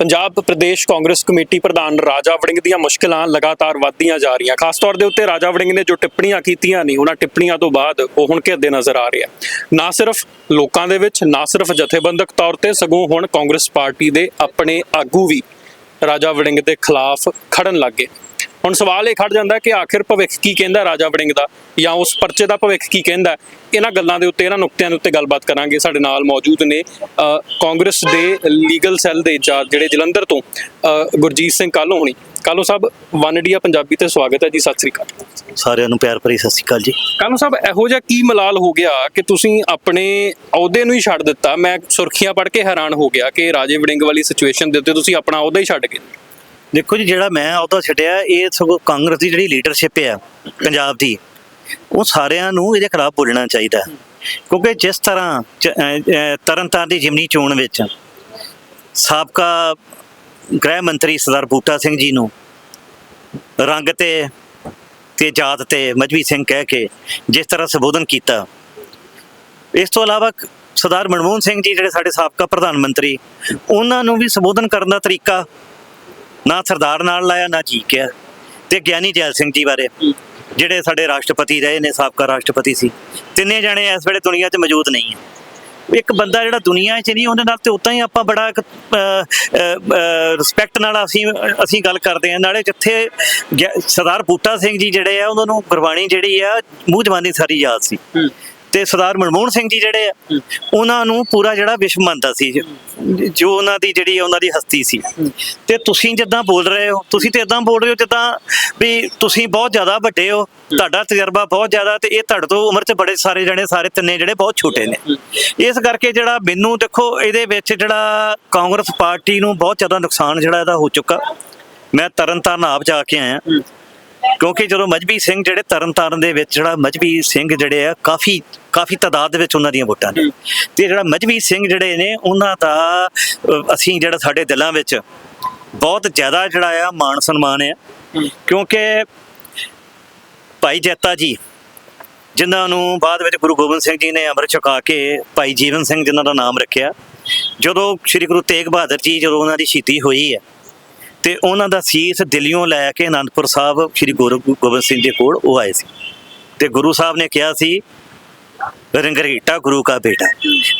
Punjab Pradesh Congress committee ਪ੍ਰਧਾਨ ਰਾਜਾ ਵੜਿੰਗ ਦੀਆਂ ਮੁਸ਼ਕਲਾਂ ਲਗਾਤਾਰ ਵੱਧਦੀਆਂ ਜਾ ਰਹੀਆਂ। ਖਾਸ ਤੌਰ ਦੇ ਉੱਤੇ ਰਾਜਾ ਵੜਿੰਗ ਨੇ ਜੋ ਟਿੱਪਣੀਆਂ ਕੀਤੀਆਂ ਨੇ, ਉਹਨਾਂ ਟਿੱਪਣੀਆਂ ਤੋਂ ਬਾਅਦ ਉਹ ਹੁਣ ਘਿਰਦੇ ਨਜ਼ਰ ਆ ਰਿਹਾ ਨਾ ਸਿਰਫ ਲੋਕਾਂ ਦੇ ਵਿੱਚ, ਨਾ ਸਿਰਫ ਜਥੇਬੰਦਕ ਤੌਰ ਤੇ, ਸਗੋਂ ਹੁਣ ਕਾਂਗਰਸ ਪਾਰਟੀ ਦੇ ਆਪਣੇ ਆਗੂ ਵੀ ਰਾਜਾ ਵੜਿੰਗ ਦੇ ਖਿਲਾਫ ਖੜਨ ਲੱਗੇ ਹੁਣ ਸਵਾਲ ਇਹ ਖੜ ਜਾਂਦਾ ਕਿ ਆਖਿਰ ਭਵਿੱਖ ਕੀ ਕਹਿੰਦਾ ਰਾਜਾ ਵੜਿੰਗ ਦਾ? ਜਾਂ ਉਸ ਪਰਚੇ ਦਾ ਭਵਿੱਖ ਕੀ ਕਹਿੰਦਾ? ਇਹਨਾਂ ਗੱਲਾਂ ਦੇ ਉੱਤੇ ਇਹਨਾਂ ਨੁਕਤਿਆਂ ਦੇ ਉੱਤੇ ਗੱਲਬਾਤ ਕਰਾਂਗੇ। ਸਾਡੇ ਨਾਲ ਮੌਜੂਦ ਨੇ ਕਾਂਗਰਸ ਦੇ ਲੀਗਲ ਸੈੱਲ ਦੇ ਇੰਚਾਰਜ ਜਿਹੜੇ ਜਲੰਧਰ ਤੋਂ ਗੁਰਜੀਤ ਸਿੰਘ ਕਾਲੋ ਹੋਣੀ। ਕਾਲੋ ਸਾਹਿਬ ਵਨ ਇੰਡੀਆ ਪੰਜਾਬੀ ਤੇ ਸਵਾਗਤ ਹੈ ਜੀ। ਸਤਿ ਸ੍ਰੀ ਅਕਾਲ। ਸਾਰਿਆਂ ਨੂੰ ਪਿਆਰ ਭਰੀ ਸਤਿ ਸ਼੍ਰੀ ਅਕਾਲ ਜੀ। ਕਾਲੋ ਸਾਹਿਬ ਇਹੋ ਜਿਹਾ ਕੀ ਮਲਾਲ ਹੋ ਗਿਆ ਕਿ ਤੁਸੀਂ ਆਪਣੇ ਅਹੁਦੇ ਨੂੰ ਹੀ ਛੱਡ ਦਿੱਤਾ? ਮੈਂ ਸੁਰਖੀਆਂ ਪੜ੍ਹ ਕੇ ਹੈਰਾਨ ਹੋ ਗਿਆ ਕਿ ਰਾਜੇ ਵੜਿੰਗ ਵਾਲੀ ਸਿਚੁਏਸ਼ਨ ਦੇ ਉੱਤੇ ਤੁਸੀਂ ਆਪਣਾ ਅਹੁਦਾ ਹੀ ਛੱਡ ਗਏ ਦੇਖੋ ਜੀ ਜਿਹੜਾ ਮੈਂ ਉਹਦਾ ਛੱਡਿਆ ਇਹ ਸਗੋਂ ਕਾਂਗਰਸ ਦੀ ਜਿਹੜੀ ਲੀਡਰਸ਼ਿਪ ਆ ਪੰਜਾਬ ਦੀ ਉਹ ਸਾਰਿਆਂ ਨੂੰ ਇਹਦੇ ਖਿਲਾਫ ਬੋਲਣਾ ਚਾਹੀਦਾ। ਕਿਉਂਕਿ ਜਿਸ ਤਰ੍ਹਾਂ ਚ- ਅਹ, ਤਰਨਤਾਰਨ ਦੀ ਜਿਮਨੀ ਚੋਣ ਵਿੱਚ ਸਾਬਕਾ ਗ੍ਰਹਿ ਮੰਤਰੀ ਸਰਦਾਰ ਬੂਟਾ ਸਿੰਘ ਜੀ ਨੂੰ ਰੰਗ ਤੇ ਤੇ ਜਾਤ ਤੇ ਮਜਬੀ ਸਿੰਘ ਕਹਿ ਕੇ ਜਿਸ ਤਰ੍ਹਾਂ ਸੰਬੋਧਨ ਕੀਤਾ ਇਸ ਤੋਂ ਇਲਾਵਾ ਸਰਦਾਰ ਮਨਮੋਹਨ ਸਿੰਘ ਜੀ ਜਿਹੜੇ ਸਾਡੇ ਸਾਬਕਾ ਪ੍ਰਧਾਨ ਮੰਤਰੀ ਉਹਨਾਂ ਨੂੰ ਵੀ ਸੰਬੋਧਨ ਕਰਨ ਦਾ ਤਰੀਕਾ ਨਾ ਸਰਦਾਰ ਨਾਲ ਲਾਇਆ, ਨਾ ਜੀਕਿਆ ਕਿਹਾ। ਤੇ ਗਿਆਨੀ ਜੈਲ ਸਿੰਘ ਜੀ ਬਾਰੇ, ਜਿਹੜੇ ਸਾਡੇ ਰਾਸ਼ਟਰਪਤੀ ਰਹੇ ਨੇ, ਸਾਬਕਾ ਰਾਸ਼ਟਰਪਤੀ ਸੀ। ਤਿੰਨੇ ਜਣੇ ਇਸ ਵੇਲੇ ਦੁਨੀਆ 'ਚ ਮੌਜੂਦ ਨਹੀਂ ਹੈ। ਇੱਕ ਬੰਦਾ ਜਿਹੜਾ ਦੁਨੀਆ 'ਚ ਨਹੀਂ, ਉਹਦੇ ਨਾਲ ਤੇ ਉਤਾਂ ਹੀ ਆਪਾਂ ਬੜਾ ਇੱਕ ਰਿਸਪੈਕਟ ਨਾਲ ਅਸੀਂ ਅਸੀਂ ਗੱਲ ਕਰਦੇ ਹਾਂ। ਨਾਲੇ ਜਿੱਥੇ ਗਿਆ- ਸਰਦਾਰ ਬੂਟਾ ਸਿੰਘ ਜੀ ਜਿਹੜੇ ਆ, ਉਹਨਾਂ ਨੂੰ ਗੁਰਬਾਣੀ ਜਿਹੜੀ ਆ, ਮੂੰਹ ਜ਼ਬਾਨੀ ਸਾਰੀ ਯਾਦ ਸੀ। ਤੇ ਸਰਦਾਰ ਮਨਮੋਹਨ ਸਿੰਘ ਜੀ ਜਿਹੜੇ ਆ ਉਹਨਾਂ ਨੂੰ ਪੂਰਾ ਜਿਹੜਾ ਵਿਸ਼ਵ ਮੰਨਦਾ ਸੀ ਜੋ ਉਹਨਾਂ ਦੀ ਜਿਹੜੀ ਉਹਨਾਂ ਦੀ ਹਸਤੀ ਸੀ। ਤੇ ਤੁਸੀਂ ਜਿੱਦਾਂ ਬੋਲ ਰਹੇ ਹੋ ਤੁਸੀਂ ਤੇ ਇਦਾਂ ਬੋਲ ਰਹੇ ਹੋ ਜਿੱਦਾਂ ਵੀ ਤੁਸੀਂ ਬਹੁਤ ਜ਼ਿਆਦਾ ਵੱਡੇ ਹੋ ਤੁਹਾਡਾ ਤਜਰਬਾ ਬਹੁਤ ਜ਼ਿਆਦਾ ਤੇ ਇਹ ਤੁਹਾਡੇ ਤੋਂ ਉਮਰ 'ਚ ਬੜੇ ਸਾਰੇ ਜਣੇ ਸਾਰੇ ਤਿੰਨੇ ਜਿਹੜੇ ਬਹੁਤ ਛੋਟੇ ਨੇ। ਇਸ ਕਰਕੇ ਜਿਹੜਾ ਮੈਨੂੰ ਦੇਖੋ ਇਹਦੇ ਵਿੱਚ ਜਿਹੜਾ ਕਾਂਗਰਸ ਪਾਰਟੀ ਨੂੰ ਬਹੁਤ ਜ਼ਿਆਦਾ ਨੁਕਸਾਨ ਜਿਹੜਾ ਇਹਦਾ ਹੋ ਚੁੱਕਾ। ਮੈਂ ਤਰਨਤਾਰਨ ਆਪ ਜਾ ਕੇ ਆਇਆ। ਕਿਉਂਕਿ ਜਦੋਂ ਮਜਬੀ ਸਿੰਘ ਜਿਹੜੇ ਤਰਨਤਾਰਨ ਦੇ ਵਿੱਚ ਜਿਹੜਾ ਮਜਬੀ ਸਿੰਘ ਜਿਹੜੇ ਆ ਕਾਫੀ ਕਾਫੀ ਤਾਦਾਦ ਦੇ ਵਿੱਚ ਉਹਨਾਂ ਦੀਆਂ ਵੋਟਾਂ ਨੇ। ਤੇ ਜਿਹੜਾ ਮਜਬੀ ਸਿੰਘ ਜਿਹੜੇ ਨੇ ਉਹਨਾਂ ਦਾ ਅਸੀਂ ਜਿਹੜਾ ਸਾਡੇ ਦਿਲਾਂ ਵਿੱਚ ਬਹੁਤ ਜ਼ਿਆਦਾ ਜਿਹੜਾ ਆ ਮਾਣ ਸਨਮਾਨ ਆ। ਕਿਉਂਕਿ ਭਾਈ ਜੈਤਾ ਜੀ ਜਿਨ੍ਹਾਂ ਨੂੰ ਬਾਅਦ ਵਿੱਚ ਗੁਰੂ ਗੋਬਿੰਦ ਸਿੰਘ ਜੀ ਨੇ ਅੰਮ੍ਰਿਤ ਛਕਾ ਕੇ ਭਾਈ ਜੀਵਨ ਸਿੰਘ ਜਿਨ੍ਹਾਂ ਦਾ ਨਾਮ ਰੱਖਿਆ ਜਦੋਂ ਸ੍ਰੀ ਗੁਰੂ ਤੇਗ ਬਹਾਦਰ ਜੀ ਜਦੋਂ ਉਹਨਾਂ ਦੀ ਸ਼ਹੀਦੀ ਹੋਈ ਹੈ ਤੇ ਉਹਨਾਂ ਦਾ ਸੀਸ ਦਿੱਲੀੋਂ ਲੈ ਕੇ ਅਨੰਦਪੁਰ ਸਾਹਿਬ ਸ੍ਰੀ ਗੁਰੂ ਗੋਬਿੰਦ ਸਿੰਘ ਜੀ ਕੋਲ ਉਹ ਆਏ ਸੀ। ਤੇ ਗੁਰੂ ਸਾਹਿਬ ਨੇ ਕਿਹਾ ਸੀ, ਰੰਗਰੀਟਾ ਗੁਰੂ ਕਾ ਬੇਟਾ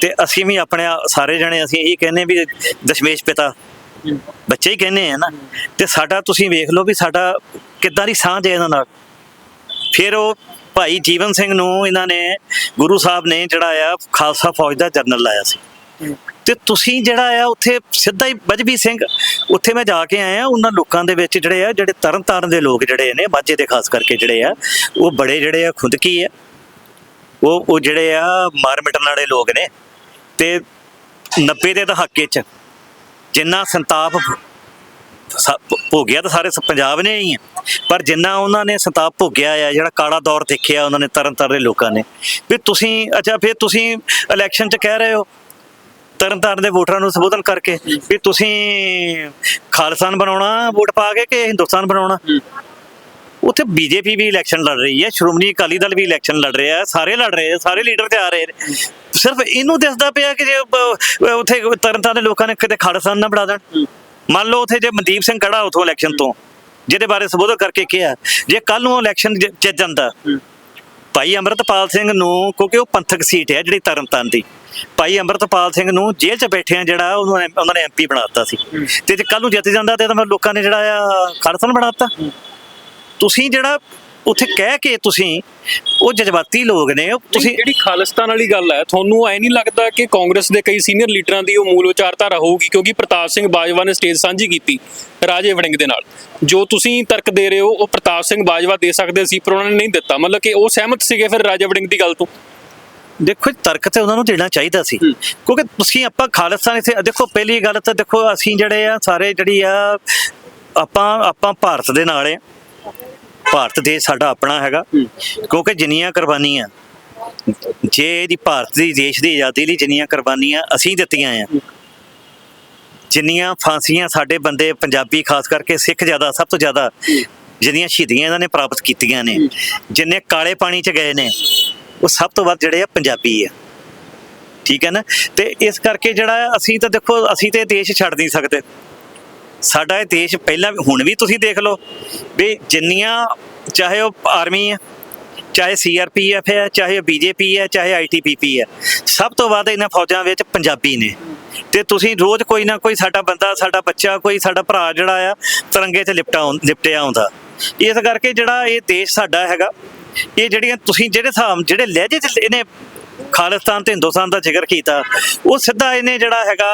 ਤੇ ਅਸੀਂ ਵੀ ਆਪਣੇ ਸਾਰੇ ਜਣੇ ਅਸੀਂ ਇਹ ਕਹਿੰਨੇ ਵੀ ਦਸ਼ਮੇਸ਼ ਪਿਤਾ ਬੱਚੇ ਹੀ ਕਹਿੰਨੇ ਆ ਨਾ। ਤੇ ਸਾਡਾ ਤੁਸੀਂ ਵੇਖ ਲਓ ਵੀ ਸਾਡਾ ਕਿੱਦਾਂ ਦੀ ਸਾਂਝ ਹੈ ਇਹਨਾਂ ਨਾਲ। ਫਿਰ ਉਹ ਭਾਈ ਜੀਵਨ ਸਿੰਘ ਨੂੰ ਇਹਨਾਂ ਨੇ ਗੁਰੂ ਸਾਹਿਬ ਨੇ ਜਿਹੜਾ ਆ ਖਾਲਸਾ ਫੌਜ ਦਾ ਜਨਰਲ ਲਾਇਆ ਸੀ। ਤੇ ਤੁਸੀਂ ਜਿਹੜਾ ਆ ਉੱਥੇ ਸਿੱਧਾ ਹੀ ਬਜਬੀ ਸਿੰਘ, ਉੱਥੇ ਮੈਂ ਜਾ ਕੇ ਆਇਆ, ਉਹਨਾਂ ਲੋਕਾਂ ਦੇ ਵਿੱਚ ਜਿਹੜੇ ਆ, ਜਿਹੜੇ ਤਰਨ ਤਾਰਨ ਦੇ ਲੋਕ ਜਿਹੜੇ ਨੇ, ਮਾਝੇ ਦੇ ਖਾਸ ਕਰਕੇ ਜਿਹੜੇ ਆ, ਉਹ ਬੜੇ ਜਿਹੜੇ ਆ ਖੁੰਦਕੀ ਆ। ਉਹ ਉਹ ਜਿਹੜੇ ਆ ਮਾਰ ਮਿਟਣ ਵਾਲੇ ਲੋਕ ਨੇ ਤੇ 90 ਦੇ ਦਹਾਕੇ ਚ ਜਿੰਨਾ ਸੰਤਾਪ ਭੋਗਿਆ ਤਾਂ ਸਾਰੇ ਪੰਜਾਬ ਨੇ ਹੀ ਆ। ਪਰ ਜਿੰਨਾ ਉਹਨਾਂ ਨੇ ਸੰਤਾਪ ਭੋਗਿਆ ਆ, ਜਿਹੜਾ ਕਾਲਾ ਦੌਰ ਦੇਖਿਆ ਉਹਨਾਂ ਨੇ ਤਰਨ ਤਾਰਨ ਦੇ ਲੋਕਾਂ ਨੇ। ਵੀ ਤੁਸੀਂ, ਅੱਛਾ, ਫਿਰ ਤੁਸੀਂ ਇਲੈਕਸ਼ਨ 'ਚ ਕਹਿ ਰਹੇ ਹੋ ਤਰਨ ਤਾਰਨ ਦੇ ਵੋਟਰਾਂ ਨੂੰ ਸੰਬੋਧਨ ਕਰਕੇ ਵੀ ਤੁਸੀਂ ਖਾਲਸਾਨ ਬਣਾਉਣਾ, ਵੋਟ ਪਾ ਕੇ ਕਿ ਹਿੰਦੁਸਤਾਨ ਬਣਾਉਣਾ? ਉੱਥੇ ਬੀਜੇਪੀ ਵੀ ਇਲੈਕਸ਼ਨ ਲੜ ਰਹੀ ਹੈ, ਸ਼੍ਰੋਮਣੀ ਅਕਾਲੀ ਦਲ ਵੀ ਇਲੈਕਸ਼ਨ ਲੜ ਰਿਹਾ ਸਾਰੇ ਲੜ ਰਹੇ ਸਾਰੇ ਲੀਡਰ ਤੇ ਆ ਰਹੇ ਨੇ। ਸਿਰਫ ਇਹਨੂੰ ਦਿਸਦਾ ਪਿਆ ਕਿ ਜੇ ਬ- ਉੱਥੇ ਤਰਨਤਾਰਨ ਦੇ ਲੋਕਾਂ ਨੇ ਕਿਤੇ ਖਾਲਸਾਨ ਨਾ ਬਣਾ ਦੇਣ। ਮੰਨ ਲਓ ਉੱਥੇ ਜੇ ਮਨਦੀਪ ਸਿੰਘ ਖੜਾ ਉਥੋਂ ਇਲੈਕਸ਼ਨ ਤੋਂ, ਜਿਹਦੇ ਬਾਰੇ ਸੰਬੋਧਨ ਕਰਕੇ ਕਿਹਾ, ਜੇ ਕੱਲ ਨੂੰ ਇਲੈਕਸ਼ਨ ਜਿੱਤ ਜਾਂਦਾ ਭਾਈ ਅੰਮ੍ਰਿਤਪਾਲ ਸਿੰਘ ਨੂੰ, ਕਿਉਂਕਿ ਉਹ ਪੰਥਕ ਸੀਟ ਹੈ ਜਿਹੜੀ ਤਰਨਤਾਰਨ ਦੀ, ਭਾਈ ਅੰਮ੍ਰਿਤਪਾਲ ਸਿੰਘ ਨੂੰ ਜੇਲ੍ਹ 'ਚ ਬੈਠਿਆਂ ਜਿਹੜਾ ਉਹਨਾਂ ਨੇ ਉਹਨਾਂ ਨੇ ਐਮਪੀ ਬਣਾਤਾ ਸੀ। ਤੇ ਜੇ ਕੱਲ ਨੂੰ ਜਿੱਤ ਜਾਂਦਾ ਤੇ ਤਾਂ ਫਿਰ ਲੋਕਾਂ ਨੇ ਜਿਹੜਾ ਆ ਖਾਲਸਨ ਬਣਾਤਾ ਤੁਸੀਂ ਜਿਹੜਾ ਉੱਥੇ ਕਹਿ ਕੇ ਤੁਸੀਂ ਉਹ ਜਜ਼ਬਾਤੀ ਲੋਕ ਨੇ ਉਹ ਤੁਸੀਂ ਤੁਸੀਂ ਜਿਹੜੀ ਖਾਲਿਸਤਾਨ ਵਾਲੀ ਗੱਲ ਹੈ ਤੁਹਾਨੂੰ ਐ ਨਹੀਂ ਲੱਗਦਾ ਕਿ ਕਾਂਗਰਸ ਦੇ ਕਈ ਸੀਨੀਅਰ ਲੀਡਰਾਂ ਦੀ ਉਹ ਮੂਲ ਵਿਚਾਰਧਾਰਾ ਹੋਊਗੀ? ਕਿਉਂਕਿ ਪ੍ਰਤਾਪ ਸਿੰਘ ਬਾਜਵਾ ਨੇ ਸਟੇਜ ਸਾਂਝੀ ਕੀਤੀ ਰਾਜੇ ਵੜਿੰਗ ਦੇ ਨਾਲ। ਜੋ ਤੁਸੀਂ ਤਰਕ ਦੇ ਰਹੇ ਹੋ ਉਹ ਪ੍ਰਤਾਪ ਸਿੰਘ ਬਾਜਵਾ ਦੇ ਸਕਦੇ ਸੀ ਪਰ ਉਹਨਾਂ ਨੇ ਨਹੀਂ ਦਿੱਤਾ। ਮਤਲਬ ਕਿ ਉਹ ਸਹਿਮਤ ਸੀਗੇ ਫਿਰ ਰਾਜੇ ਵੜਿੰਗ ਦੀ ਗੱਲ ਤੋਂ? ਦੇਖੋ ਤਰਕ ਤੇ ਉਹਨਾਂ ਨੂੰ ਦੇਣਾ ਚਾਹੀਦਾ ਸੀ। ਹੂੰ। ਕਿਉਂਕਿ ਤੁਸੀਂ ਆਪਾਂ ਖਾਲਿਸਤਾਨ ਇੱਥੇ ਦੇਖੋ ਪਹਿਲੀ ਗੱਲ ਤਾਂ ਦੇਖੋ ਅਸੀਂ ਜਿਹੜੇ ਆ ਸਾਰੇ ਜਿਹੜੀ ਆ ਆਪਾਂ ਆਪਾਂ ਭਾਰਤ ਦੇ ਨਾਲ ਆ। ਭਾਰਤ ਦੇਸ਼ ਸਾਡਾ ਆਪਣਾ ਹੈਗਾ। ਕਿਉਂਕਿ ਜਿੰਨੀਆਂ ਕੁਰਬਾਨੀਆਂ ਜੇ ਇਹਦੀ ਭਾਰਤ ਦੀ ਦੇਸ਼ ਦੀ ਆਜ਼ਾਦੀ ਲਈ ਜਿੰਨੀਆਂ ਕੁਰਬਾਨੀਆਂ ਅਸੀਂ ਦਿੱਤੀਆਂ ਆ ਜਿੰਨੀਆਂ ਫਾਂਸੀਆਂ ਸਾਡੇ ਬੰਦੇ ਪੰਜਾਬੀ ਖਾਸ ਕਰਕੇ ਸਿੱਖ ਜ਼ਿਆਦਾ ਸਭ ਤੋਂ ਜ਼ਿਆਦਾ ਜਿੰਨੀਆਂ ਸ਼ਹੀਦੀਆਂ ਇਹਨਾਂ ਨੇ ਪ੍ਰਾਪਤ ਕੀਤੀਆਂ ਨੇ ਜਿੰਨੇ ਕਾਲੇ ਪਾਣੀ 'ਚ ਗਏ ਨੇ ਉਹ ਸਭ ਤੋਂ ਵੱਧ ਜਿਹੜੇ ਆ ਪੰਜਾਬੀ ਆ। ਠੀਕ ਹੈ ਨਾ? ਤੇ ਇਸ ਕਰਕੇ ਜਿਹੜਾ ਅਸੀਂ ਤਾਂ ਦੇਖੋ ਅਸੀਂ ਤੇ ਦੇਸ਼ ਛੱਡ ਨਹੀਂ ਸਕਦੇ। ਸਾਡਾ ਇਹ ਦੇਸ਼ ਪਹਿਲਾਂ ਹੁਣ ਵੀ ਤੁਸੀਂ ਦੇਖ ਲਓ ਵੀ ਜਿੰਨੀਆਂ ਚਾਹੇ ਉਹ ਆਰਮੀ ਹੈ, ਚਾਹੇ ਸੀਆਰਪੀਐਫ ਹੈ, ਚਾਹੇ ਬੀਜੇਪੀ ਹੈ, ਚਾਹੇ ਆਈਟੀਪੀਪੀ ਹੈ, ਸਭ ਤੋਂ ਵੱਧ ਇਹਨਾਂ ਫੌਜਾਂ ਵਿੱਚ ਪੰਜਾਬੀ ਨੇ। ਤੇ ਤੁਸੀਂ ਰੋਜ਼ ਕੋਈ ਨਾ ਕੋਈ ਸਾਡਾ ਬੰਦਾ, ਸਾਡਾ ਬੱਚਾ, ਕੋਈ ਸਾਡਾ ਭਰਾ ਜਿਹੜਾ ਆ, ਤਿਰੰਗੇ 'ਚ ਲਿਪਟਾ ਆਉਂ- ਲਿਪਟਿਆ ਹੁੰਦਾ ਇਸ ਕਰਕੇ ਜਿਹੜਾ ਇਹ ਦੇਸ਼ ਸਾਡਾ ਹੈਗਾ, ਇਹ ਜਿਹੜੀਆਂ ਤੁਸੀਂ ਜਿਹੜੇ ਹਿਸਾਬ ਜਿਹੜੇ ਲਹਿਜੇ 'ਚ ਇਹਨੇ ਖਾਲਿਸਤਾਨ ਤੇ ਹਿੰਦੁਸਤਾਨ ਦਾ ਜ਼ਿਕਰ ਕੀਤਾ ਉਹ ਸਿੱਧਾ ਇਹਨੇ ਜਿਹੜਾ ਹੈਗਾ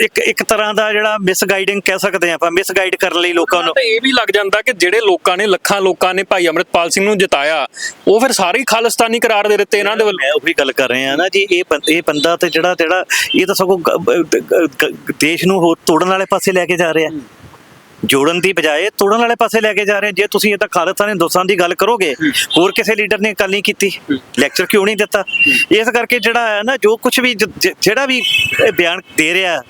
ਇੱਕ ਇੱਕ ਤਰ੍ਹਾਂ ਦਾ ਜਿਹੜਾ ਮਿਸਗਾਈਡਿੰਗ ਕਹਿ ਸਕਦੇ ਆਪਾਂ ਮਿਸਗਾਈਡ ਕਰਨ ਲਈ ਲੋਕਾਂ ਨੂੰ। ਇਹ ਵੀ ਲੱਗ ਜਾਂਦਾ ਕਿ ਜਿਹੜੇ ਲੋਕਾਂ ਨੇ ਲੱਖਾਂ ਲੋਕਾਂ ਨੇ ਭਾਈ ਅੰਮ੍ਰਿਤਪਾਲ ਸਿੰਘ ਨੂੰ ਜਿਤਾਇਆ ਉਹ ਫਿਰ ਸਾਰੇ ਹੀ ਖਾਲਿਸਤਾਨੀ ਕਰਾਰ ਦੇ ਦਿੱਤੇ ਇਹਨਾਂ ਦੇ ਵੱਲੋਂ। ਮੈਂ ਉਹੀ ਗੱਲ ਕਰ ਰਿਹਾ ਨਾ ਜੀ ਇਹ ਇਹ ਬੰਦਾ ਤੇ ਜਿਹੜਾ ਜਿਹੜਾ ਇਹ ਤਾਂ ਸਗੋਂ ਦੇਸ਼ ਨੂੰ ਹੋਰ ਤੋੜਨ ਵਾਲੇ ਪਾਸੇ ਲੈ ਕੇ ਜਾ ਰਿਹਾ। ਜੋੜਨ ਦੀ ਬਜਾਏ ਤੋੜਨ ਵਾਲੇ ਪਾਸੇ ਲੈ ਕੇ ਜਾ ਰਹੇ ਜੇ ਤੁਸੀਂ ਇਹ ਤਾਂ ਖਾਲਿਸਤਾਨ ਹਿੰਦੁਸਤਾਨ ਦੀ ਗੱਲ ਕਰੋਗੇ ਹੋਰ ਕਿਸੇ ਲੀਡਰ ਨੇ ਗੱਲ ਨਹੀਂ ਕੀਤੀ। ਲੈਕਚਰ ਕਿਉਂ ਨਹੀਂ ਦਿੱਤਾ? ਇਸ ਕਰਕੇ ਜਿਹੜਾ ਹੈ ਨਾ ਜੋ ਕੁਝ ਵੀ ਜਿਹੜਾ ਵੀ ਇਹ ਬਿਆਨ ਦੇ ਰਿਹਾ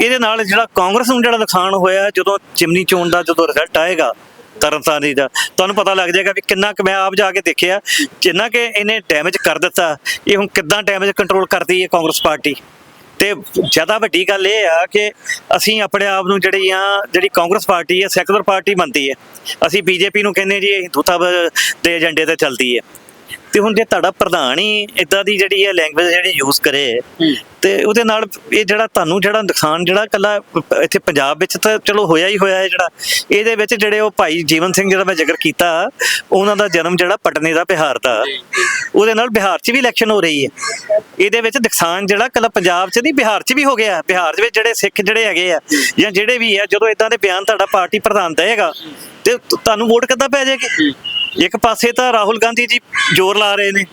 ਇਹਦੇ ਨਾਲ ਜਿਹੜਾ ਕਾਂਗਰਸ ਨੂੰ ਜਿਹੜਾ ਨੁਕਸਾਨ ਹੋਇਆ ਜਦੋਂ ਚਿਮਨੀ ਚੋਣ ਦਾ ਜਦੋਂ ਰਿਜ਼ਲਟ ਆਏਗਾ ਤਰਨਤਾਰਨ ਦਾ ਤੁਹਾਨੂੰ ਪਤਾ ਲੱਗ ਜਾਏਗਾ ਵੀ ਕਿੰਨਾ ਕੁ ਮੈਂ ਆਪ ਜਾ ਕੇ ਦੇਖਿਆ ਜਿੰਨਾ ਕਿ ਇਹਨੇ ਡੈਮੇਜ ਕਰ ਦਿੱਤਾ ਇਹ ਹੁਣ ਕਿੱਦਾਂ ਡੈਮੇਜ ਕੰਟਰੋਲ ਕਰਦੀ ਹੈ ਕਾਂਗਰਸ ਪਾਰਟੀ? ਤੇ ਜ਼ਿਆਦਾ ਵੱਡੀ ਗੱਲ ਇਹ ਆ ਕਿ ਅਸੀਂ ਆਪਣੇ ਆਪ ਨੂੰ ਜਿਹੜੀ ਆ, ਜਿਹੜੀ ਕਾਂਗਰਸ ਪਾਰਟੀ ਹੈ ਸੈਕੂਲਰ ਪਾਰਟੀ ਮੰਨਦੀ ਹੈ ਅਸੀਂ ਬੀਜੇਪੀ ਨੂੰ ਕਹਿੰਦੇ ਜੀ, ਇਹ ਹਿੰਦੂਤਾ ਦੇ ਏਜੰਡੇ ਤੇ ਚੱਲਦੀ ਹੈ ਤੇ ਹੁਣ ਜੇ ਤੁਹਾਡਾ ਪ੍ਰਧਾਨ ਹੀ ਇਦਾਂ ਦੀ ਜਿਹੜੀ ਹੈ ਲੈਂਗੁਏਜ ਜਿਹੜੀ ਯੂਜ਼ ਕਰੇ ਤੇ ਉਹਦੇ ਨਾਲ ਇਹ ਜਿਹੜਾ ਤੁਹਾਨੂੰ ਜਿਹੜਾ ਨੁਕਸਾਨ ਜਿਹੜਾ ਕੱਲਾ ਇੱਥੇ ਪੰਜਾਬ ਵਿੱਚ ਤਾਂ ਚਲੋ ਹੋਇਆ ਹੀ ਹੋਇਆ ਹੈ ਜਿਹੜਾ। ਇਹਦੇ ਵਿੱਚ ਜਿਹੜੇ ਉਹ ਭਾਈ ਜੀਵਨ ਸਿੰਘ ਜਿਹੜਾ ਮੈਂ ਜ਼ਿਕਰ ਕੀਤਾ ਉਹਨਾਂ ਦਾ ਜਨਮ ਜਿਹੜਾ ਪਟਨੇ ਦਾ ਬਿਹਾਰ ਦਾ। ਉਹਦੇ ਨਾਲ ਬਿਹਾਰ 'ਚ ਵੀ ਇਲੈਕਸ਼ਨ ਹੋ ਰਹੀ ਹੈ। ਇਹਦੇ ਵਿੱਚ ਨੁਕਸਾਨ ਜਿਹੜਾ ਕੱਲਾ ਪੰਜਾਬ 'ਚ ਨਹੀਂ ਬਿਹਾਰ 'ਚ ਵੀ ਹੋ ਗਿਆ। ਬਿਹਾਰ ਦੇ ਵਿੱਚ ਜਿਹੜੇ ਸਿੱਖ ਜਿਹੜੇ ਹੈਗੇ ਆ ਜਾਂ ਜਿਹੜੇ ਵੀ ਆ ਜਦੋਂ ਇਦਾਂ ਦੇ ਬਿਆਨ ਤੁਹਾਡਾ ਪਾਰਟੀ ਪ੍ਰਧਾਨ ਦੇਗਾ ਤੇ ਤੁ- ਤੁਹਾਨੂੰ ਵੋਟ ਕਿੱਦਾਂ ਪੈ ਜਾਏਗੀ? ਇੱਕ ਪਾਸੇ ਤਾਂ ਰਾਹੁਲ ਗਾਂਧੀ ਜੀ ਜ਼ੋਰ ਲਾ ਰਹੇ ਨੇ।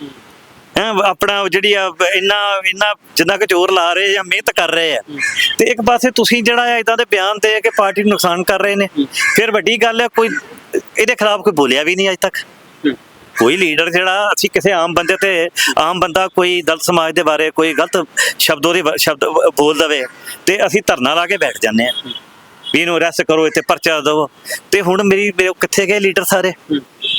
ਹੈ, ਆਪਣਾ ਜਿਹੜੀ ਆ, ਇੰਨਾ ਇੰਨਾ ਜਿੰਨਾ ਕੁ ਜ਼ੋਰ ਲਾ ਰਹੇ ਜਾਂ ਮਿਹਨਤ ਕਰ ਰਹੇ ਆ। ਤੇ ਇੱਕ ਪਾਸੇ ਤੁਸੀਂ ਜਿਹੜਾ ਆ, ਇਦਾਂ ਦੇ ਬਿਆਨ ਦੇ ਕਿ ਪਾਰਟੀ ਨੂੰ ਨੁਕਸਾਨ ਕਰ ਰਹੇ ਨੇ। ਫਿਰ ਵੱਡੀ ਗੱਲ ਹੈ ਕੋਈ ਇਹਦੇ ਖਿਲਾਫ ਕੋਈ ਬੋਲਿਆ ਵੀ ਨਹੀਂ ਅਜੇ ਤੱਕ। ਕੋਈ ਲੀਡਰ ਜਿਹੜਾ, ਅਸੀਂ ਕਿਸੇ ਆਮ ਬੰਦੇ ਤੇ, ਆਮ ਬੰਦਾ ਕੋਈ ਦਲਿਤ ਸਮਾਜ ਦੇ ਬਾਰੇ ਕੋਈ ਗਲਤ ਸ਼ਬਦੋ ਦੇ, ਸ਼ਬਦ ਬੋਲ ਦਵੇ ਤੇ ਅਸੀਂ ਧਰਨਾ ਲਾ ਕੇ ਬੈਠ ਜਾਂਦੇ ਆ। ਵੀ ਇਹਨੂੰ ਅਰੈਸਟ ਕਰੋ, ਇੱਥੇ ਪਰਚਾ ਦਿਓ। ਤੇ ਹੁਣ ਮੇਰੀ ਕਿੱਥੇ ਗਏ ਲੀਡਰ ਸਾਰੇ?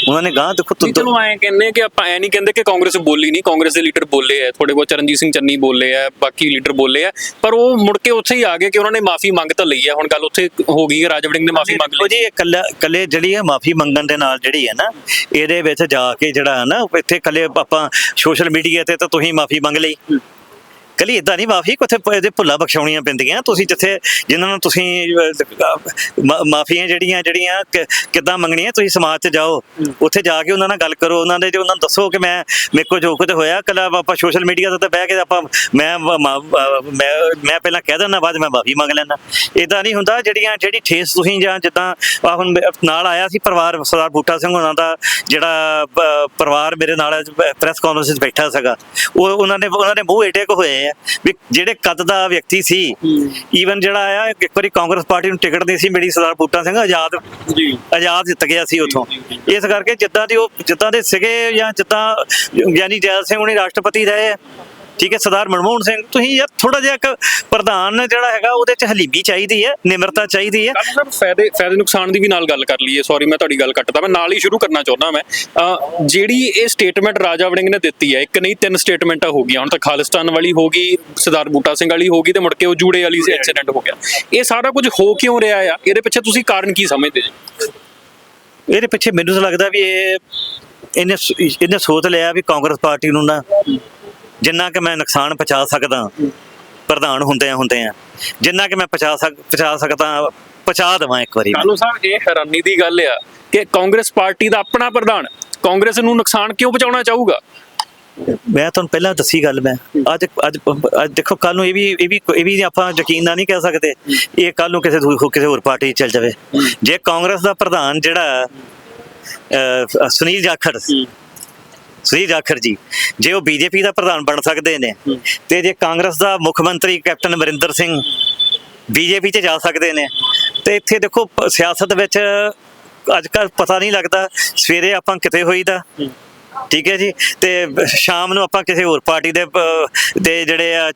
ਉਹਨਾਂ ਨੇ ਗਾਂ ਦੇਖੋ ਨਹੀਂ ਤੁ- ਚਲੋ ਐਂ ਕਹਿੰਦੇ ਕਿ ਆਪਾਂ ਐ ਨਹੀਂ ਕਹਿੰਦੇ ਕਿ ਕਾਂਗਰਸ ਬੋਲੀ ਨਹੀਂ ਕਾਂਗਰਸ ਦੇ ਲੀਡਰ ਬੋਲੇ ਐ ਥੋੜੇ ਬਹੁਤ ਚਰਨਜੀਤ ਸਿੰਘ ਚੰਨੀ ਬੋਲੇ ਐ ਬਾਕੀ ਲੀਡਰ ਬੋਲੇ ਐ ਪਰ ਉਹ ਮੁੜ ਕੇ ਉੱਥੇ ਹੀ ਆ ਗਏ ਕਿ ਉਹਨਾਂ ਨੇ ਮਾਫੀ ਮੰਗ ਤਾਂ ਲਈ ਐ ਹੁਣ ਗੱਲ ਉੱਥੇ ਹੋ ਗਈ ਹੈ ਰਾਜਾ ਵੜਿੰਗ ਨੇ ਮਾਫੀ ਮੰਗ ਲਈ। ਜੀ ਇਹ ਕੱਲਾ ਕੱਲੇ ਜਿਹੜੀ ਹੈ ਮਾਫੀ ਮੰਗਣ ਦੇ ਨਾਲ ਜਿਹੜੀ ਹੈ ਨਾ ਇਹਦੇ ਵਿੱਚ ਜਾ ਕੇ ਜਿਹੜਾ ਹੈ ਨਾ ਇੱਥੇ ਕੱਲੇ ਆਪਾਂ ਸੋਸ਼ਲ ਮੀਡੀਆ ਤੇ ਤਾਂ ਤੁਸੀਂ ਮਾਫੀ ਮੰਗ ਲਈ। ਕੱਲੀ ਇਦਾਂ ਨਹੀਂ ਮਾਫੀ ਕਿਥੇ ਇਹਦੇ ਭੁੱਲਾ ਬਖਸ਼ਾਉਣੀਆਂ ਪੈਂਦੀਆਂ। ਤੁਸੀਂ ਜਿੱਥੇ ਜਿਨ੍ਹਾਂ ਨੂੰ ਤੁਸੀਂ ਅਹ, ਮਾਫੀਆਂ ਜਿਹੜੀਆਂ ਜਿਹੜੀਆਂ ਕਿ- ਕਿੱਦਾਂ ਮੰਗਣੀਆਂ ਤੁਸੀਂ ਸਮਾਜ 'ਚ ਜਾਓ। ਉੱਥੇ ਜਾ ਕੇ ਉਹਨਾਂ ਨਾਲ ਗੱਲ ਕਰੋ। ਉਹਨਾਂ ਦੇ ਜੇ ਉਹਨਾਂ ਨੂੰ ਦੱਸੋ ਕਿ ਮੈਂ ਮੇਰੇ ਕੋਲ ਜੋ ਕੁਝ ਹੋਇਆ ਕੱਲਾ ਆਪਾਂ ਸੋਸ਼ਲ ਮੀਡੀਆ ਤੇ ਤਾਂ ਬਹਿ ਕੇ ਆਪਾਂ ਮੈਂ ਮੈਂ ਮੈਂ ਪਹਿਲਾਂ ਕਹਿ ਦਿੰਦਾ ਬਾਅਦ 'ਚ ਮੈਂ ਮਾਫੀ ਮੰਗ ਲੈਂਦਾ। ਇਦਾਂ ਨਹੀਂ ਹੁੰਦਾ ਜਿਹੜੀਆਂ ਜਿਹੜੀ ਠੇਸ ਤੁਸੀਂ ਜਾਂ ਜਿੱਦਾਂ ਹੁਣ ਮੇ- ਨਾਲ ਆਇਆ ਸੀ ਪਰਿਵਾਰ ਸਰਦਾਰ ਬੂਟਾ ਸਿੰਘ ਉਹਨਾਂ ਦਾ ਜਿਹੜਾ ਪਰਿਵਾਰ ਮੇਰੇ ਨਾਲ ਪ੍ਰੈਸ ਕਾਨਫਰੰਸ ਵਿੱਚ ਬੈਠਾ ਸੀਗਾ। ਉਹ ਉਹਨਾਂ ਨੇ ਉਹਨਾਂ ਦੇ ਮੂੰਹ ਏਡੇ ਕੁ ਹੋਏ ਆ ਵੀ ਜਿਹੜੇ ਕੱਦ ਦਾ ਵਿਅਕਤੀ ਸੀ ਈਵਨ ਜਿਹੜਾ ਆ ਇੱਕ ਵਾਰੀ ਕਾਂਗਰਸ ਪਾਰਟੀ ਨੂੰ ਟਿਕਟ ਨਹੀਂ ਸੀ ਮੇਰੀ ਸਰਦਾਰ ਬੂਟਾ ਸਿੰਘ ਆਜ਼ਾਦ ਜੀ। ਆਜ਼ਾਦ ਜਿੱਤ ਗਿਆ ਸੀ ਉਥੋਂ। ਇਸ ਕਰਕੇ ਜਿੱਦਾਂ ਦੇ ਉਹ ਜਿੱਦਾਂ ਦੇ ਸੀਗੇ ਜਾਂ ਜਿੱਦਾਂ ਗਿਆਨੀ ਜੈਲ ਸਿੰਘ ਉਹਨੇ ਰਾਸ਼ਟਰਪਤੀ ਰਹੇ ਆ ਠੀਕ ਹੈ ਸਰਦਾਰ ਮਨਮੋਹਨ ਸਿੰਘ ਤੁਸੀਂ ਯਾਰ ਥੋੜਾ ਜਿਹਾ ਇੱਕ ਪ੍ਰਧਾਨ ਜਿਹੜਾ ਹੈਗਾ ਉਹਦੇ ਚ ਹਲੀਮੀ ਚਾਹੀਦੀ ਹੈ ਨਿਮਰਤਾ ਚਾਹੀਦੀ ਹੈ। ਕੱਲ ਫਾਇਦੇ ਫਾਇਦੇ ਨੁਕਸਾਨ ਦੀ ਵੀ ਨਾਲ ਗੱਲ ਕਰ ਲਈਏ ਸੌਰੀ ਮੈਂ ਤੁਹਾਡੀ ਗੱਲ ਕੱਟਦਾ ਮੈਂ ਨਾਲ ਹੀ ਸ਼ੁਰੂ ਕਰਨਾ ਚਾਹੁੰਦਾ ਮੈਂ। ਅਹ, ਜਿਹੜੀ ਇਹ ਸਟੇਟਮੈਂਟ ਰਾਜਾ ਵੜਿੰਗ ਨੇ ਦਿੱਤੀ ਹੈ ਇੱਕ ਨਹੀਂ ਤਿੰਨ ਸਟੇਟਮੈਂਟਾਂ ਹੋ ਗਈਆਂ ਹੁਣ ਤਾਂ ਖਾਲਿਸਤਾਨ ਵਾਲੀ ਹੋ ਗਈ ਸਰਦਾਰ ਬੂਟਾ ਸਿੰਘ ਵਾਲੀ ਹੋ ਗਈ ਤੇ ਮੁੜ ਕੇ ਉਹ ਜੂੜੇ ਵਾਲੀ ਇਨਸੀਡੈਂਟ ਹੋ ਗਿਆ। ਇਹ ਸਾਰਾ ਕੁਝ ਹੋ ਕਿਉਂ ਰਿਹਾ ਆ? ਇਹਦੇ ਪਿੱਛੇ ਤੁਸੀਂ ਕਾਰਨ ਕੀ ਸਮਝਦੇ ਜੀ? ਇਹਦੇ ਪਿੱਛੇ ਮੈਨੂੰ ਤਾਂ ਲੱਗਦਾ ਵੀ ਇਹ ਇਹਨੇ ਇਹਨੇ ਸੋਚ ਲਿਆ ਵੀ ਕਾਂਗਰਸ ਪਾਰਟੀ ਨੂੰ ਨਾ ਜਿੰਨਾ ਕਿ ਮੈਂ ਨੁਕਸਾਨ ਪਹੁੰਚਾ ਸਕਦਾ ਪ੍ਰਧਾਨ ਹੁੰਦੇ ਆ ਹੁੰਦੇ ਆ ਜਿੰਨਾ ਕਿ ਮੈਂ ਪਹੁੰਚਾ ਸਕ ਪਹੁੰਚਾ ਸਕਦਾ ਪਹੁੰਚਾ ਦੇਵਾਂ ਇੱਕ ਵਾਰੀ ਕਾਲੂ ਸਾਹਿਬ ਇਹ ਹੈਰਾਨੀ ਦੀ ਗੱਲ ਆ ਕਿ ਕਾਂਗਰਸ ਪਾਰਟੀ ਦਾ ਆਪਣਾ ਪ੍ਰਧਾਨ ਕਾਂਗਰਸ ਨੂੰ ਨੁਕਸਾਨ ਕਿਉਂ ਪਹੁੰਚਾਉਣਾ ਚਾਹੂਗਾ? ਮੈਂ ਤੁਹਾਨੂੰ ਪਹਿਲਾਂ ਦੱਸੀ ਗੱਲ ਮੈਂ। ਅੱਜ ਅੱਜ ਅੱਜ ਦੇਖੋ ਕੱਲ ਨੂੰ ਇਹ ਵੀ ਇਹ ਵੀ ਇਹ ਵੀ ਆਪਾਂ ਯਕੀਨ ਨਾਲ ਨਹੀਂ ਕਹਿ ਸਕਦੇ ਇਹ ਕੱਲ ਨੂੰ ਕਿਸੇ ਕਿਸੇ ਹੋਰ ਪਾਰਟੀ ਚੱਲ ਜਾਵੇ। ਜੇ ਕਾਂਗਰਸ ਦਾ ਪ੍ਰਧਾਨ ਜਿਹੜਾ ਸੁਨੀਲ ਜਾਖੜ ਸੁਨੀਲ ਜਾਖੜ ਜੀ, ਜੇ ਉਹ ਬੀਜੇਪੀ ਦਾ ਪ੍ਰਧਾਨ ਬਣ ਸਕਦੇ ਨੇ ਤੇ ਜੇ ਕਾਂਗਰਸ ਦਾ ਮੁੱਖ ਮੰਤਰੀ ਕੈਪਟਨ ਅਮਰਿੰਦਰ ਸਿੰਘ ਬੀਜੇਪੀ 'ਚ ਜਾ ਸਕਦੇ ਨੇ, ਤੇ ਇੱਥੇ ਦੇਖੋ ਸਿਆਸਤ ਵਿੱਚ ਅੱਜ ਕੱਲ ਪਤਾ ਨਹੀਂ ਲੱਗਦਾ ਸਵੇਰੇ ਆਪਾਂ ਕਿਤੇ ਹੋਈਦਾ ਠੀਕ ਹੈ ਜੀ, ਤੇ ਸ਼ਾਮ ਨੂੰ ਆਪਾਂ ਕਿਸੇ ਹੋਰ ਪਾਰਟੀ ਦੇ ਦੇ ਜਿਹੜੇ ਆ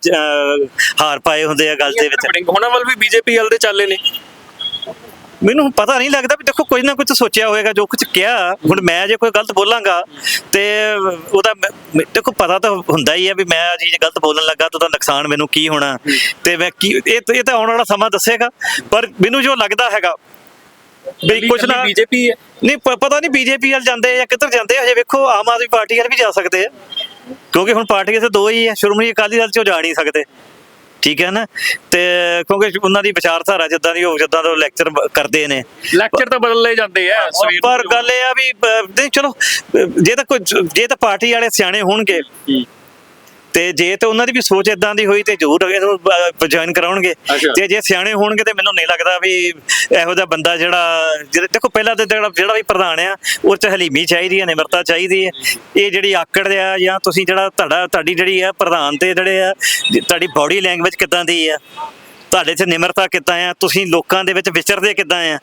ਹਾਰ ਪਾਏ ਹੁੰਦੇ ਆ ਗੱਲ ਦੇ ਵਿੱਚ। ਉਹਨਾਂ ਵੱਲ ਵੀ ਬੀਜੇਪੀ ਵਾਲ ਦੇ ਚੱਲੇ ਨੇ। ਮੈਨੂੰ ਪਤਾ ਨਹੀਂ ਲੱਗਦਾ ਵੀ ਦੇਖੋ ਕੁਝ ਨਾ ਕੁਝ ਸੋਚਿਆ ਹੋਵੇਗਾ ਜੋ ਕੁਝ ਕਿਹਾ ਹੁਣ ਮੈਂ ਜੇ ਕੋਈ ਗਲਤ ਬੋਲਾਂਗਾ ਤੇ ਉਹਦਾ ਦੇਖੋ ਪਤਾ ਤਾਂ ਹੁੰਦਾ ਹੀ ਹੈ ਵੀ ਮੈਂ ਜੀ ਗਲਤ ਬੋਲਣ ਲੱਗਾ ਤਾਂ ਉਹਦਾ ਨੁਕਸਾਨ ਮੈਨੂੰ ਕੀ ਹੋਣਾ ਤੇ ਮੈਂ ਕੀ ਇਹ ਇਹ ਤਾਂ ਆਉਣ ਵਾਲਾ ਸਮਾਂ ਦੱਸੇਗਾ ਪਰ ਮੈਨੂੰ ਜੋ ਲੱਗਦਾ ਹੈਗਾ ਵੀ ਕੁਝ ਨਾ ਬੀਜੇਪੀ ਹੈ? ਨਹੀਂ ਪਤਾ ਨਹੀਂ ਬੀਜੇਪੀ ਵੱਲ ਜਾਂਦੇ ਆ ਜਾਂ ਕਿੱਧਰ ਜਾਂਦੇ ਆ ਹਜੇ ਵੇਖੋ ਆਮ ਆਦਮੀ ਪਾਰਟੀ ਵੱਲ ਵੀ ਜਾ ਸਕਦੇ ਆ ਕਿਉਂਕਿ ਹੁਣ ਪਾਰਟੀਆਂ ਤੇ ਦੋ ਹੀ ਆ ਸ਼੍ਰੋਮਣੀ ਅਕਾਲੀ ਦਲ ਚੋਂ ਜਾ ਨਹੀਂ ਸਕਦੇ। ਠੀਕ ਹੈ ਨਾ ਤੇ ਕਿਉਂਕਿ ਉਹਨਾਂ ਦੀ ਵਿਚਾਰਧਾਰਾ ਜਿੱਦਾਂ ਦੀ ਉਹ ਜਿੱਦਾਂ ਦਾ ਲੈਕਚਰ ਕਰਦੇ ਨੇ ਲੈਕਚਰ ਤਾਂ ਬਦਲੇ ਜਾਂਦੇ ਆ ਪਰ ਗੱਲ ਇਹ ਆ ਵੀ ਨਹੀਂ ਚਲੋ ਜੇ ਤਾਂ ਕੋਈ ਜੇ ਤਾਂ ਪਾਰਟੀ ਵਾਲੇ ਸਿਆਣੇ ਹੋਣਗੇ। ਤੇ ਜੇ ਤੇ ਉਹਨਾਂ ਦੀ ਵੀ ਸੋਚ ਇਦਾਂ ਦੀ ਹੋਈ ਤੇ ਜ਼ਰੂਰ ਇਹਨੂੰ ਜੁਆਇਨ ਕਰਾਉਣਗੇ। ਤੇ ਜੇ ਸਿਆਣੇ ਹੋਣਗੇ ਤੇ ਮੈਨੂੰ ਨਹੀਂ ਲੱਗਦਾ ਵੀ ਇਹੋ ਜਿਹਾ ਬੰਦਾ ਜਿਹੜਾ ਜਿਹੜੇ ਦੇਖੋ ਪਹਿਲਾਂ ਤੇ ਜਿਹੜਾ ਜਿਹੜਾ ਵੀ ਪ੍ਰਧਾਨ ਆ ਉਹ ਚ ਹਲੀਮੀ ਚਾਹੀਦੀ ਹੈ ਨਿਮਰਤਾ ਚਾਹੀਦੀ ਹੈ ਇਹ ਜਿਹੜੀ ਆਕੜ ਆ ਜਾਂ ਤੁਸੀਂ ਜਿਹੜਾ ਤੁਹਾਡਾ ਤੁਹਾਡੀ ਜਿਹੜੀ ਆ ਪ੍ਰਧਾਨ ਤੇ ਜਿਹੜੇ ਆ ਤੁਹਾਡੀ ਬਾਡੀ ਲੈਂਗੁਏਜ ਕਿੱਦਾਂ ਦੀ ਆ? ਤੁਹਾਡੇ ਚ ਨਿਮਰਤਾ ਕਿੱਦਾਂ ਆ? ਤੁਸੀਂ ਲੋਕਾਂ ਦੇ ਵਿੱਚ ਵਿਚਰਦੇ ਕਿੱਦਾਂ ਆ?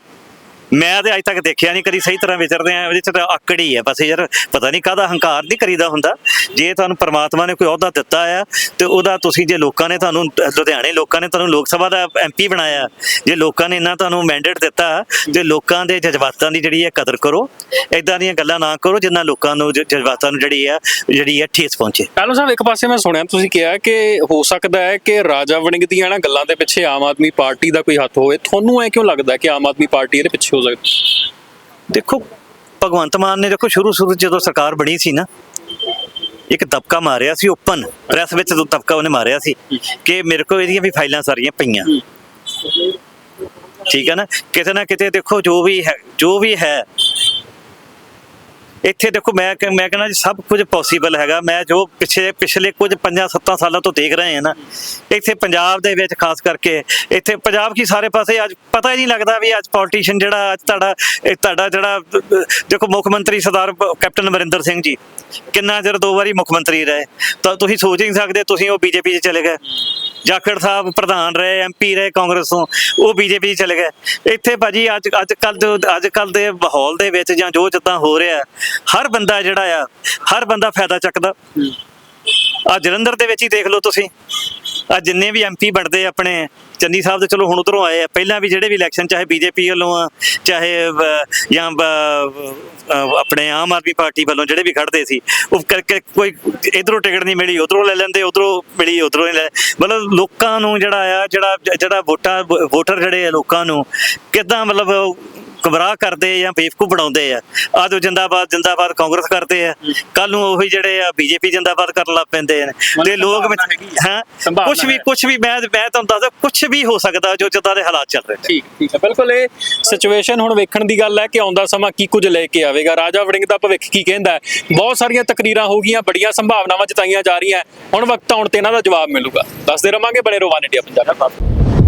ਮੈਂ ਤੇ ਅੱਜ ਤੱਕ ਦੇਖਿਆ ਨਹੀਂ, ਕਦੀ ਸਹੀ ਤਰ੍ਹਾਂ ਵਿਚਰਦੇ ਆ ਇਹਦੇ ਚ ਤਾਂ ਆਕੜ ਹੀ ਹੈ। ਬਸ ਯਾਰ ਪਤਾ ਨਹੀਂ ਕਾਹਦਾ ਹੰਕਾਰ ਨਹੀਂ ਕਰੀਦਾ ਹੁੰਦਾ। ਜੇ ਤੁਹਾਨੂੰ ਪ੍ਰਮਾਤਮਾ ਨੇ ਕੋਈ ਅਹੁਦਾ ਦਿੱਤਾ ਆ, ਤੇ ਉਹਦਾ ਤੁਸੀਂ ਜੇ ਲੋਕਾਂ ਨੇ ਤੁਹਾਨੂੰ, ਲੁਧਿਆਣੇ ਲੋਕਾਂ ਨੇ ਤੁਹਾਨੂੰ ਲੋਕ ਸਭਾ ਦਾ ਐਮਪੀ ਬਣਾਇਆ, ਜੇ ਲੋਕਾਂ ਨੇ ਇੰਨਾ ਤੁਹਾਨੂੰ ਮੈਂਡੇਟ ਦਿੱਤਾ ਤੇ ਲੋਕਾਂ ਦੇ ਜਜ਼ਬਾਤਾਂ ਦੀ ਜਿਹੜੀ ਹੈ ਕਦਰ ਕਰੋ ਇਦਾਂ ਦੀਆਂ ਗੱਲਾਂ ਨਾ ਕਰੋ, ਜਿੰਨਾ ਲੋਕਾਂ ਨੂੰ ਜਜ਼ਬਾਤਾਂ ਨੂੰ ਜਿਹੜੀ ਆ, ਜਿਹੜੀ ਹੈ ਠੇਸ ਪਹੁੰਚੇ। ਪਹਿਲਾਂ ਸਾਹਿਬ ਇੱਕ ਪਾਸੇ ਮੈਂ ਸੁਣਿਆ, ਤੁਸੀਂ ਕਿਹਾ ਕਿ ਹੋ ਸਕਦਾ ਹੈ ਕਿ ਰਾਜਾ ਵੜਿੰਗ ਦੀਆਂ ਨਾ ਗੱਲਾਂ ਦੇ ਪਿੱਛੇ ਆਮ ਆਦਮੀ ਪਾਰਟੀ ਦਾ ਕੋਈ ਹੱਥ ਹੋਵੇ। ਤੁਹਾਨੂੰ ਐ ਕਿਉਂ ਲੱਗਦਾ ਕਿ ਆਮ ਆਦਮੀ ਪਾਰਟੀ ਇਹਦੇ ਪਿੱਛੇ ਹੋ ਸਕਦੀ ਦੇਖੋ, ਭਗਵੰਤ ਮਾਨ ਨੇ ਦੇਖੋ ਸ਼ੁਰੂ ਸ਼ੁਰੂ ਜਦੋਂ ਸਰਕਾਰ ਬਣੀ ਸੀ ਨਾ, ਇੱਕ ਦਬਕਾ ਮਾਰਿਆ ਸੀ ਓਪਨ, ਪ੍ਰੈਸ ਵਿੱਚ ਜਦੋਂ ਦਬਕਾ ਉਹਨੇ ਮਾਰਿਆ ਸੀ, ਕਿ ਮੇਰੇ ਕੋਲ ਇਹਦੀਆਂ ਵੀ ਫਾਈਲਾਂ ਸਾਰੀਆਂ ਪਈਆਂ। ਠੀਕ ਹੈ ਨਾ? ਕਿਤੇ ਨਾ ਕਿਤੇ ਦੇਖੋ ਜੋ ਵੀ ਹੈ, ਜੋ ਵੀ ਹੈ ਇੱਥੇ ਦੇਖੋ ਮੈਂ ਮੈਂ ਕਹਿੰਦਾ ਜੀ ਸਭ ਕੁਝ ਪੋਸੀਬਲ ਹੈਗਾ। ਮੈਂ ਜੋ ਪਿਛਲੇ ਪਿਛਲੇ ਕੁਝ 5-7 ਸਾਲਾਂ ਤੋਂ ਦੇਖ ਰਹੇ ਹਾਂ ਨਾ, ਇੱਥੇ ਪੰਜਾਬ ਦੇ ਵਿੱਚ ਖਾਸ ਕਰਕੇ, ਇੱਥੇ ਪੰਜਾਬ ਕੀ ਸਾਰੇ ਪਾਸੇ ਅੱਜ ਪਤਾ ਹੀ ਨਹੀਂ ਲੱਗਦਾ ਵੀ ਅੱਜ ਪੋਲੀਟੀਸ਼ੀਅਨ ਜਿਹੜਾ, ਅੱਜ ਤੁਹਾਡਾ ਤੁਹਾਡਾ ਜਿਹੜਾ, ਦੇਖੋ ਮੁੱਖ ਮੰਤਰੀ ਸਰਦਾਰ ਕੈਪਟਨ ਅਮਰਿੰਦਰ ਸਿੰਘ ਜੀ, ਕਿੰਨਾ ਚਿਰ ਦੋ ਵਾਰੀ ਮੁੱਖ ਮੰਤਰੀ ਰਹੇ? ਤਾਂ ਤੁਸੀਂ ਸੋਚ ਹੀ ਨਹੀਂ ਸਕਦੇ, ਤੁਸੀਂ ਉਹ ਬੀਜੇਪੀ 'ਚ ਚਲੇ ਗਏ। ਜਾਖੜ ਸਾਹਿਬ ਪ੍ਰਧਾਨ ਰਹੇ ਐਮਪੀ ਰਹੇ ਕਾਂਗਰਸ ਤੋਂ, ਉਹ ਬੀਜੇਪੀ 'ਚ ਚਲੇ ਗਏ। ਇੱਥੇ ਭਾਜੀ ਅੱਜ ਅੱਜ ਕੱਲ ਜੋ, ਅੱਜ ਕੱਲ ਦੇ ਮਾਹੌਲ ਦੇ ਵਿੱਚ ਜਾਂ ਜੋ ਜਿੱਦਾਂ ਹੋ ਰਿਹਾ ਹਰ ਬੰਦਾ ਜਿਹੜਾ ਆ, ਹਰ ਬੰਦਾ ਫਾਇਦਾ ਚੱਕਦਾ। ਆ ਜਲੰਧਰ ਦੇ ਵਿੱਚ ਹੀ ਦੇਖ ਲਓ ਤੁਸੀਂ। ਆ ਜਿੰਨੇ ਵੀ ਐਮਪੀ ਬਣਦੇ ਆਪਣੇ, ਚੰਨੀ ਸਾਹਿਬ ਦੇ ਚਲੋ ਹੁਣ ਉਧਰੋਂ ਆਏ ਆ। ਪਹਿਲਾਂ ਵੀ ਜਿਹੜੇ ਵੀ ਇਲੈਕਸ਼ਨ, ਚਾਹੇ ਬੀਜੇਪੀ ਵੱਲੋਂ ਆ, ਚਾਹੇ ਜਾਂ ਆਪਣੇ ਆਮ ਆਦਮੀ ਪਾਰਟੀ ਵੱਲੋਂ ਜਿਹੜੇ ਵੀ ਖੜਦੇ ਸੀ, ਉਹ ਕਰਕੇ ਕੋਈ ਇਧਰੋਂ ਟਿਕਟ ਨਹੀਂ ਮਿਲੀ, ਉਧਰੋਂ ਲੈ ਲੈਂਦੇ, ਉਧਰੋਂ ਮਿਲੀ, ਉਧਰੋਂ ਲੈ ਮਤਲਬ ਲੋਕਾਂ ਨੂੰ ਜਿਹੜਾ ਆ, ਜਿਹੜਾ ਜਿਹੜਾ ਵੋਟਾਂ ਵੋਟਰ ਜਿਹੜੇ ਆ ਲੋਕਾਂ ਨੂੰ ਕਿਦਾਂ ਮਤਲਬ ਗੁੰਮਰਾਹ ਕਰਦੇ ਜਾਂ ਬੇਵਕੂਫ ਬਣਾਉਂਦੇ ਆ ਆ ਜੋ ਜਿੰਦਾਬਾਦ ਜਿੰਦਾਬਾਦ ਕਾਂਗਰਸ ਕਰਦੇ ਆ ਕੱਲ ਨੂੰ ਉਹੀ ਜਿਹੜੇ ਆ ਬੀਜੇਪੀ ਜਿੰਦਾਬਾਦ ਕਰਨ ਲੱਗ ਪੈਂਦੇ ਨੇ। ਤੇ ਲੋਕ ਹਾਂ ਕੁਝ ਵੀ। ਕੁਝ ਵੀ ਮੈਂ ਮੈਂ ਤੁਹਾਨੂੰ ਦੱਸਦਾ ਕੁਝ ਵੀ ਹੋ ਸਕਦਾ ਜੋ ਜਿੱਦਾਂ ਦੇ ਹਾਲਾਤ ਚੱਲ ਰਹੇ ਠੀਕ ਠੀਕ ਹੈ ਬਿਲਕੁਲ ਇਹ ਸਿਚੁਏਸ਼ਨ ਹੁਣ ਵੇਖਣ ਦੀ ਗੱਲ ਹੈ ਕਿ ਆਉਂਦਾ ਸਮਾਂ ਕੀ ਕੁਝ ਲੈ ਕੇ ਆਵੇਗਾ। ਰਾਜਾ ਵੜਿੰਗ ਦਾ ਭਵਿੱਖ ਕੀ ਕਹਿੰਦਾ ਬਹੁਤ ਸਾਰੀਆਂ ਤਕਰੀਰਾਂ ਹੋ ਗਈਆਂ ਬੜੀਆਂ ਸੰਭਾਵਨਾਵਾਂ ਜਤਾਈਆਂ ਜਾ ਰਹੀਆਂ। ਹੁਣ ਵਕਤ ਆਉਣ ਤੇ ਇਹਨਾਂ ਦਾ ਜਵਾਬ ਮਿਲੂਗਾ। ਦੱਸਦੇ ਰਵਾਂਗੇ ਬਣੇ ਰੋਵਾਨ ਇੰਡੀਆ ਪੰਜਾਬ ਨਾਲ।